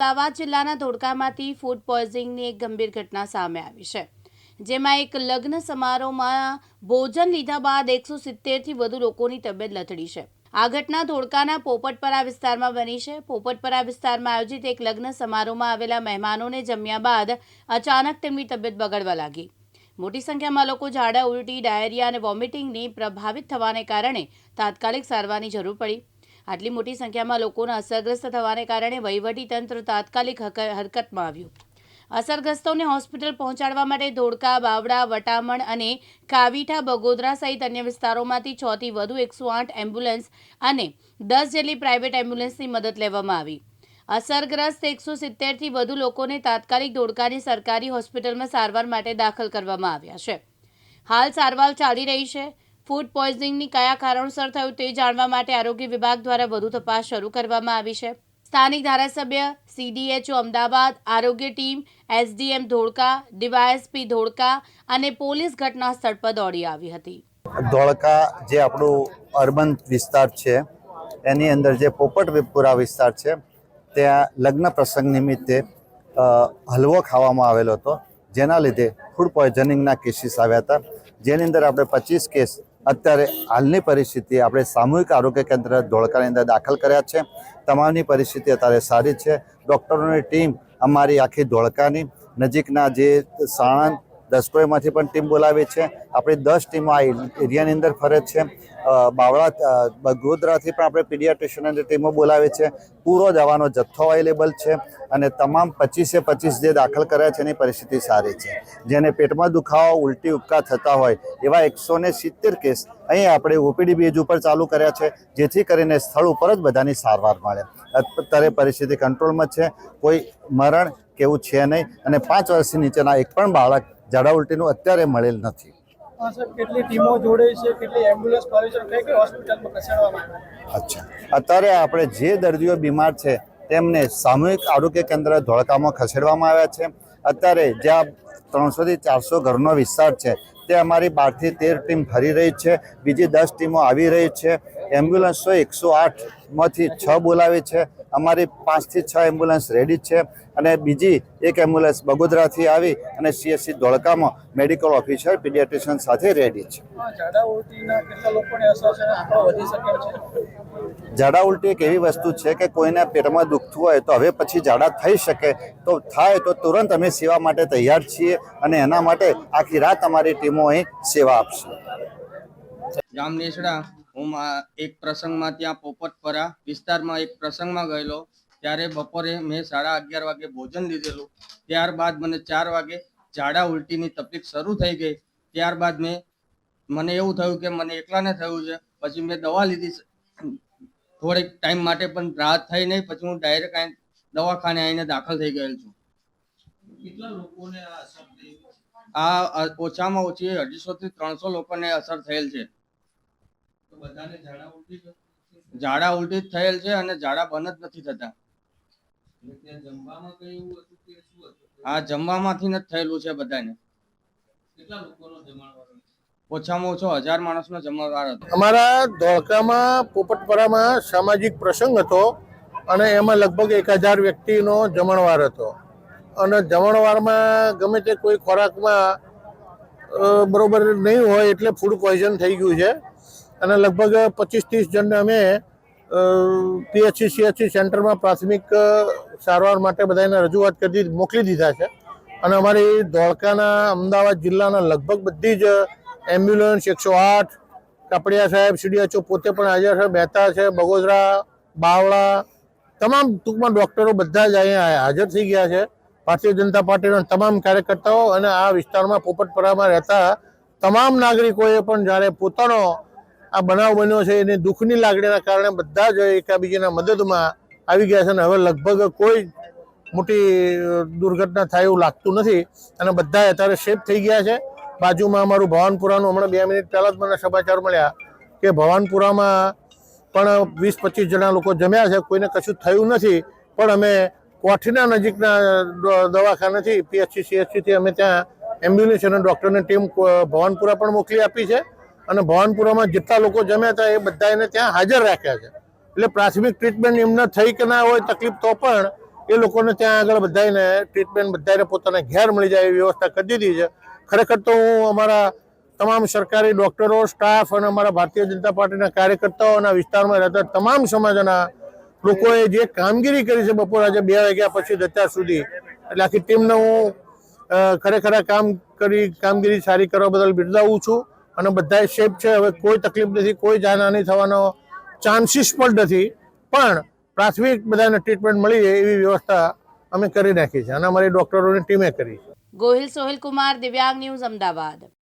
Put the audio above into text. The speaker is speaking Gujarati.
અમદાવાદ જિલ્લાના ધોળકામાંથી ફૂડ પોઈઝનિંગની એક ગંભીર ઘટના સામે આવી છે, જેમાં એક લગ્ન સમારોહમાં ભોજન લીધા બાદ એકસો સિત્તેરથી વધુ લોકોની તબિયત લથડી છે. આ ઘટના ધોળકાના પોપટપરા વિસ્તારમાં બની છે. પોપટપરા વિસ્તારમાં આયોજિત એક લગ્ન સમારોહમાં આવેલા મહેમાનોને જમ્યા બાદ અચાનક તેમની તબિયત બગડવા લાગી. મોટી સંખ્યામાં લોકો ઝાડા, ઉલટી, ડાયરિયા અને વોમિટિંગની પ્રભાવિત થવાને કારણે તાત્કાલિક સારવારની જરૂર પડી. આટલી મોટી સંખ્યામાં લોકોના અસરગ્રસ્ત થવાને કારણે વહીવટીતંત્ર તાત્કાલિક હરકતમાં આવ્યું. અસરગ્રસ્તોને હોસ્પિટલ પહોંચાડવા માટે ધોળકા, બાવડા, વટામણ અને કાવીઠા, બગોદરા સહિત અન્ય વિસ્તારોમાંથી છ થી વધુ એકસો આઠ એમ્બ્યુલન્સ અને દસ જેટલી પ્રાઇવેટ એમ્બ્યુલન્સની મદદ લેવામાં આવી. અસરગ્રસ્ત એકસો સિત્તેરથી વધુ લોકોને તાત્કાલિક ધોળકાની સરકારી હોસ્પિટલમાં સારવાર માટે દાખલ કરવામાં આવ્યા છે. હાલ સારવાર ચાલી રહી છે. ફૂડ પોઈઝનિંગની કયા કારણોસર થયું તે જાણવા માટે આરોગ્ય વિભાગ દ્વારા વધુ તપાસ શરૂ કરવામાં આવી છે. સ્થાનિક ધારાસભ્ય સીડીએચઓ અમદાવાદ, આરોગ્ય team SDM Dholka DYSP Dholka અને પોલીસ ઘટના સ્થળ પર દોડી આવી હતી. ધોળકા જે આપણું અર્બન વિસ્તાર છે, એની અંદર જે પોપટપુરા વિસ્તાર છે, ત્યાં લગ્ન પ્રસંગ નિમિત્તે હલવો ખાવામાં આવેલો હતો. જેના લીધે ફૂડ પોઈઝનિંગના કેસીસ આવ્યા હતા. જેની અંદર આપણે પચીસ કેસ અત્યારે હાલની પરિસ્થિતિ આપણે સામૂહિક આરોગ્ય કેન્દ્ર ધોળકાની અંદર દાખલ કર્યા છે. તમામની પરિસ્થિતિ અત્યારે સારી છે. ડૉક્ટરોની ટીમ અમારી આખી ધોળકાની. નજીકના જે સાણંદ દસકોઈમાંથી પણ ટીમ બોલાવી છે. આપણી દસ ટીમો આ એરિયાની અંદર ફરે છે. બાવળા ગોધરાથી પણ આપણે પીડિયાટ્રિશિયનની ટીમો બોલાવી છે. પૂરો દવાનો જથ્થો અવેલેબલ છે અને તમામ પચીસે પચીસ જે દાખલ કર્યા છે એની પરિસ્થિતિ સારી છે. જેને પેટમાં દુખાવો, ઉલટી ઉપકા થતા હોય એવા એકસો ને સિત્તેર કેસ અહીં આપણે ઓપીડી બેઝ ઉપર ચાલુ કર્યા છે, જેથી કરીને સ્થળ ઉપર જ બધાની સારવાર મળે. અત્યારે પરિસ્થિતિ કંટ્રોલમાં છે. કોઈ મરણ કેવું છે નહીં. અને પાંચ વર્ષથી નીચેના એક પણ બાળક ઝાડા ઉલટીનું અત્યારે મળેલ નથી. અચ્છા. અત્યારે આપણે જે દર્દીઓ બીમાર છે તેમને સામૂહિક આરોગ્ય કેન્દ્ર ધોળકામાં ખસેડવામાં આવ્યા છે. અત્યારે જ્યાં ત્રણસોથી ચારસો ઘરનો વિસ્તાર છે તે અમારી બારથી તેર ટીમ ફરી રહી છે. બીજી દસ ટીમો આવી રહી છે. એમ્બ્યુલન્સો એકસો આઠમાંથી છ બોલાવી છે. અમારી પાંચથી છ એમ્બ્યુલન્સ રેડી છે. અને બીજી એક એમ્બ્યુલન્સ બગોદરાથી આવી અને સીએસસી ધોળકામાં મેડિકલ ઓફિસર પીડિયાટ્રિશિયન સાથે રેડી છે. ઝાડા ઉલટીના કેટલા લોકોને અસર છે? આંકડો વધી શકે છે. ઝાડા ઉલટી એક એવી વસ્તુ છે કે કોઈને પેટમાં દુખતું હોય તો હવે પછી ઝાડા થઈ શકે. તો થાય તો તુરંત અમે સેવા માટે તૈયાર છીએ અને એના માટે આખી રાત અમારી ટીમો અહીં સેવા આપશે. ગામ નેસડા. હું મા- એક પ્રસંગમાં ત્યાં પોપટપરા વિસ્તારમાં એક પ્રસંગમાં ગયેલો. ત્યારે બપોરે મેં સાડા અગિયાર વાગે ભોજન લીધેલું. ત્યારબાદ મને ચાર વાગે ઝાડા ઉલટીની તકલીફ શરૂ થઈ ગઈ. ત્યારબાદ મેં મને એવું થયું કે મને એકલાને થયું છે. પછી મેં દવા લીધી થોડીક ટાઈમ માટે પણ રાહત થઈ નહીં. પછી હું ડાયરેક્ટ દવાખાને આવીને દાખલ થઈ ગયેલ છું. કેટલા લોકોને આ ઓછામાં ઓછી અઢીસો થી ત્રણસો લોકોને અસર થયેલ છે. ઝાડા ઉલટી થયેલ છે અને ઝાડા બંધ જ નથી થતા. હા જમવામાંથી જ થયેલું છે બધાને. કેટલા લોકોનો જમાડવાનો ઓછામાં ઓછો હજાર માણસનો જમણવાર હતો. અમારા ધોળકામાં પોપટપરામાં સામાજિક પ્રસંગ હતો અને એમાં લગભગ એક હજાર વ્યક્તિનો જમણવાર હતો. અને જમણવારમાં ગમે તે કોઈ ખોરાકમાં બરોબર નહીં હોય એટલે ફૂડ પોઈઝન થઈ ગયું છે. અને લગભગ પચીસ ત્રીસ જણને અમે પીએચસી, સીએચસી સેન્ટરમાં પ્રાથમિક સારવાર માટે બધાને રજૂઆત કરી મોકલી દીધા છે. અને અમારી ધોળકાના અમદાવાદ જિલ્લાના લગભગ બધી જ એમ્બ્યુલન્સ એકસો આઠ, કાપડિયા સાહેબ, સીડીએચઓ પોતે પણ હાજર છે, મહેતા છે, બગોદરા, બાવળા, તમામ ટૂંકમાં ડૉક્ટરો બધા જ અહીંયા હાજર થઈ ગયા છે. ભારતીય જનતા પાર્ટીના તમામ કાર્યકર્તાઓ અને આ વિસ્તારમાં પોપટપરામાં રહેતા તમામ નાગરિકોએ પણ જ્યારે પોતાનો આ બનાવ બન્યો છે, એની દુઃખની લાગણીના કારણે બધા જ એકાબીજાના મદદમાં આવી ગયા છે અને હવે લગભગ કોઈ મોટી દુર્ઘટના થાય એવું લાગતું નથી અને બધા અત્યારે સેફ થઈ ગયા છે. બાજુમાં અમારું ભવાનપુરાનું હમણાં બે મિનિટ પહેલાં જ મને સમાચાર મળ્યા કે ભવાનપુરામાં પણ વીસ પચીસ જણા લોકો જમ્યા છે, કોઈને કશું થયું નથી. પણ અમે કોઠીના નજીકના દવાખાનેથી પીએચસી સીએચસીથી અમે ત્યાં એમ્બ્યુલન્સ અને ડૉક્ટરની ટીમ ભવાનપુરા પણ મોકલી આપી છે. અને ભવાનપુરામાં જેટલા લોકો જમ્યા હતા એ બધા એને ત્યાં હાજર રાખ્યા છે. એટલે પ્રાથમિક ટ્રીટમેન્ટ એમને થઈ કે ના હોય તકલીફ તો પણ એ લોકોને ત્યાં આગળ બધાને ટ્રીટમેન્ટ બધાને પોતાને ઘેર મળી જાય એવી વ્યવસ્થા કરી દીધી છે. ખરેખર તો હું અમારા તમામ સરકારી ડૉક્ટરો, સ્ટાફ અને અમારા ભારતીય જનતા પાર્ટીના કાર્યકર્તાઓના વિસ્તારમાં રહેતા તમામ સમાજના લોકોએ જે કામગીરી કરી છે બપોર આજે બે વાગ્યા પછી અત્યાર સુધી, એટલે આખી ટીમને હું ખરેખર કામ કરી, કામગીરી સારી કરવા બદલ બિરદાવું છું. અને બધા સેફ છે. હવે કોઈ તકલીફ નથી, કોઈ જાનહાની થવાનો ચાન્સીસ પણ નથી. પણ પ્રાથમિક બધાને ટ્રીટમેન્ટ મળી જાય એવી વ્યવસ્થા અમે કરી નાખી છે અને અમારી ડોક્ટરોની ટીમે કરી છે. ગોહિલ સોહિલ કુમાર, દિવ્યાંગ ન્યૂઝ, અમદાવાદ.